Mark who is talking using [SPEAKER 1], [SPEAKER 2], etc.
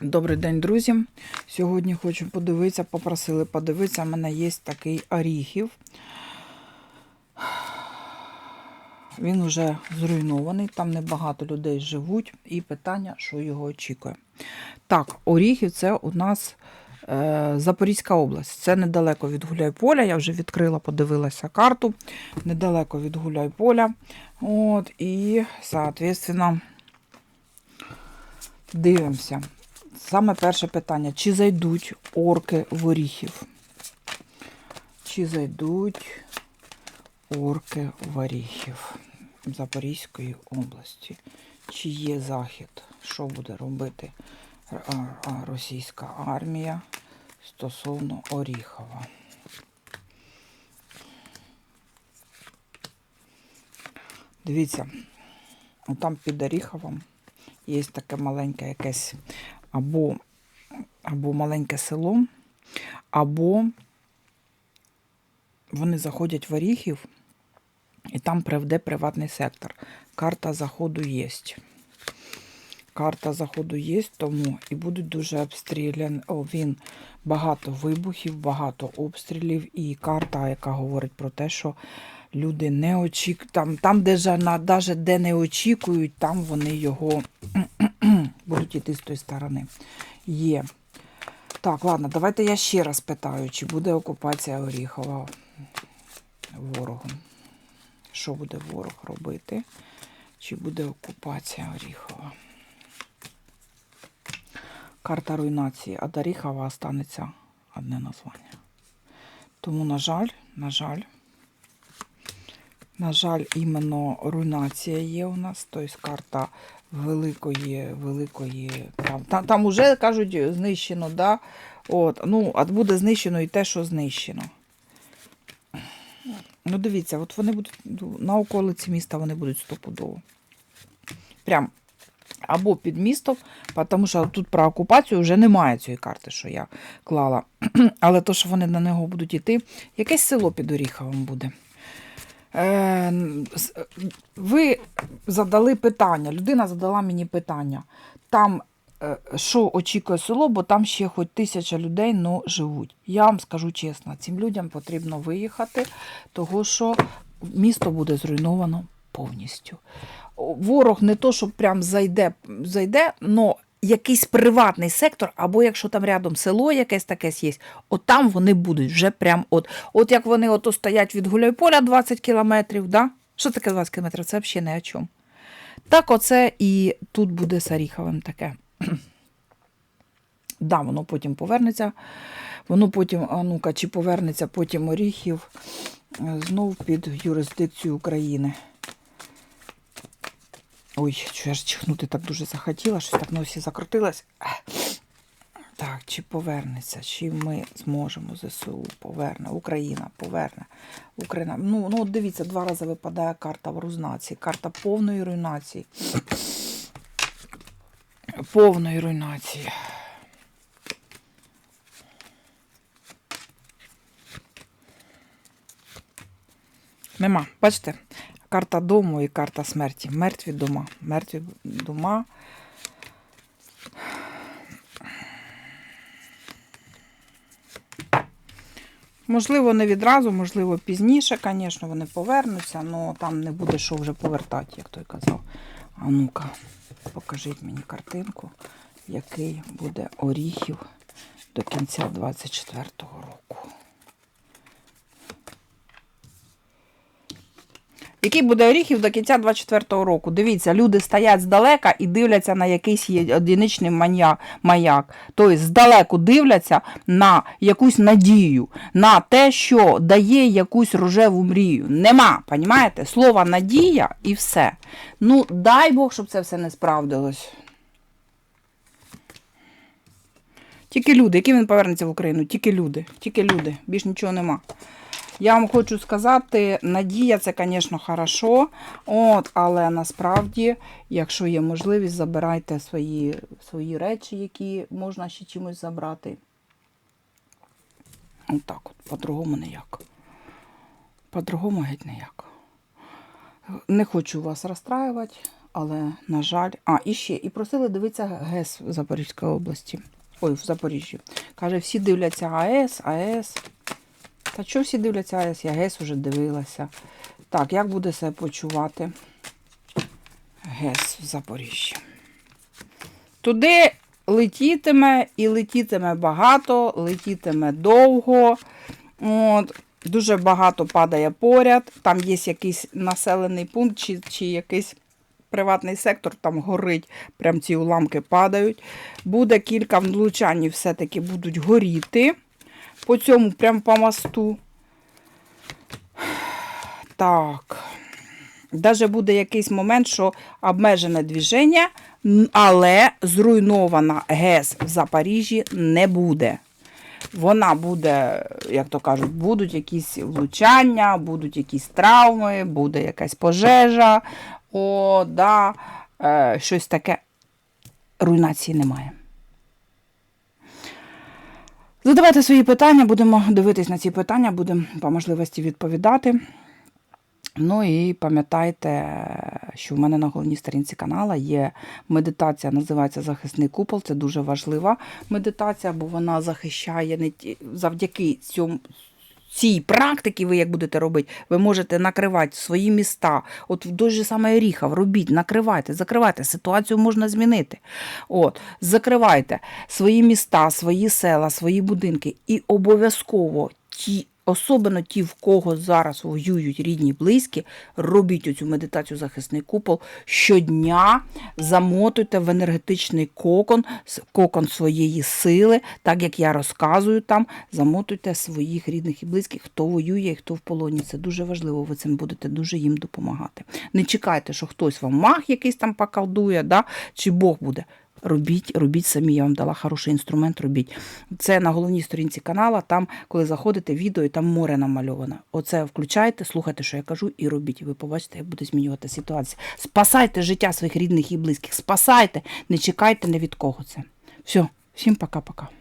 [SPEAKER 1] Добрий день, друзі. Сьогодні хочу подивитися, попросили подивитися. У мене є такий оріхів. Він вже зруйнований, там небагато людей живуть, і питання, що його очікує. Так, Оріхів це у нас е, Запорізька область. Це недалеко від Гуляйполя. Я вже відкрила, подивилася карту. Недалеко від Гуляйполя. От, і, соответственно, дивимося. Саме перше питання: чи зайдуть орки в Оріхів? Чи зайдуть орки в Оріхів Запорізької області? Чи є захід? Що буде робити російська армія стосовно Оріхова? Дивіться, там під Оріховом є таке маленьке якесь або, або маленьке село, або вони заходять в Оріхів, і там приведе приватний сектор. Карта заходу є. Карта заходу є, тому і будуть дуже обстріляні. О, він багато вибухів, багато обстрілів, і карта, яка говорить про те, що люди не очікують. Там, там де, ж, на- даже де не очікують, там вони його будуть йти з тої сторони. Є. Так, ладно, давайте я ще раз питаю, чи буде окупація Оріхова ворогом. Що буде ворог робити? Чи буде окупація Оріхова? Карта руйнації, а до останеться одне названня. Тому, на жаль, на жаль, на жаль, іменно руйнація є у нас, тобто карта великої, великої. Там, там, там уже кажуть, знищено, да? От, ну, а буде знищено і те, що знищено. Ну, дивіться, от вони будуть ну, на околиці міста вони будуть стопудово. Прям або під містом, тому що тут про окупацію вже немає цієї карти, що я клала. Але то, що вони на нього будуть йти, якесь село під Оріховим буде. Е, с- ви задали питання, людина задала мені питання. Там е, що очікує село, бо там ще хоч тисяча людей но живуть. Я вам скажу чесно, цим людям потрібно виїхати, того що місто буде зруйновано повністю. Ворог не то, що прям зайде, зайде, но якийсь приватний сектор, або якщо там рядом село якесь таке є, от там вони будуть вже прям от. От як вони ото стоять від Гуляйполя 20 кілометрів, да? Що таке 20 кілометрів? Це взагалі не о чому. Так, оце і тут буде з Оріховим таке. Да, воно потім повернеться. Воно потім, а ну-ка, чи повернеться потім Оріхів е, знов під юрисдикцію України. Ой, що я ж чихнути так дуже захотіла, щось так носі закрутилось. Так, чи повернеться, чи ми зможемо ЗСУ поверне, Україна поверне. Україна. Ну, ну от дивіться, два рази випадає карта в руйнації, карта повної руйнації. Повної руйнації. Нема. Бачите? Карта дому і карта смерті. Мертві дома. Мертві дома. Можливо, не відразу, можливо, пізніше, звісно, вони повернуться, але там не буде що вже повертати, як той казав. А ну-ка, покажіть мені картинку, який буде оріхів до кінця 24-го року. Який буде оріхів до кінця 24-го року? Дивіться, люди стоять здалека і дивляться на якийсь одиничний маяк. Тобто здалеку дивляться на якусь надію, на те, що дає якусь рожеву мрію. Нема, понімаєте? Слово надія і все. Ну, дай Бог, щоб це все не справдилось. Тільки люди, які він повернеться в Україну? Тільки люди, тільки люди, більш нічого нема. Я вам хочу сказати, надія це, звісно, хорошо, от, але насправді, якщо є можливість, забирайте свої, свої речі, які можна ще чимось забрати. Отак от, по-другому ніяк. По-другому геть ніяк. Не хочу вас розстраювати. але, на жаль, а, і ще, і просили дивитися ГЕС в Запорізькій області. Ой, в Запоріжжі. Каже, всі дивляться АЕС, АЕС. Та що всі дивляться АЕС? Я ГЕС вже дивилася. Так, як буде себе почувати ГЕС в Запоріжжі? Туди летітиме і летітиме багато, летітиме довго. От, дуже багато падає поряд. Там є якийсь населений пункт чи, чи якийсь приватний сектор, там горить, прям ці уламки падають. Буде кілька влучань, все-таки будуть горіти. По цьому, прям по мосту. Так. Даже буде якийсь момент, що обмежене движення, але зруйнована ГЕС в Запоріжжі не буде. Вона буде, як то кажуть, будуть якісь влучання, будуть якісь травми, буде якась пожежа. О, да, е, щось таке. Руйнації немає. Задавайте свої питання, будемо дивитись на ці питання, будемо по можливості відповідати. Ну і пам'ятайте, що в мене на головній сторінці канала є медитація, називається Захисний купол. Це дуже важлива медитація, бо вона захищає не завдяки цьому. Цій практики, ви як будете робити, ви можете накривати свої міста. От в той же саме Ріхав, робіть, накривайте, закривайте. Ситуацію можна змінити. От, закривайте свої міста, свої села, свої будинки. І обов'язково ті, особливо ті, в кого зараз воюють рідні, близькі, робіть оцю медитацію захисний купол щодня, замотуйте в енергетичний кокон, кокон своєї сили, так як я розказую там, замотуйте своїх рідних і близьких, хто воює і хто в полоні. Це дуже важливо, ви цим будете дуже їм допомагати. Не чекайте, що хтось вам маг якийсь там поколдує, да? чи Бог буде. Робіть, робіть самі, я вам дала хороший інструмент, робіть. Це на головній сторінці канала, там, коли заходите відео, і там море намальовано. Оце включайте, слухайте, що я кажу, і робіть. Ви побачите, як буде змінювати ситуація. Спасайте життя своїх рідних і близьких. Спасайте, не чекайте ні від кого це. Все, всім пока-пока.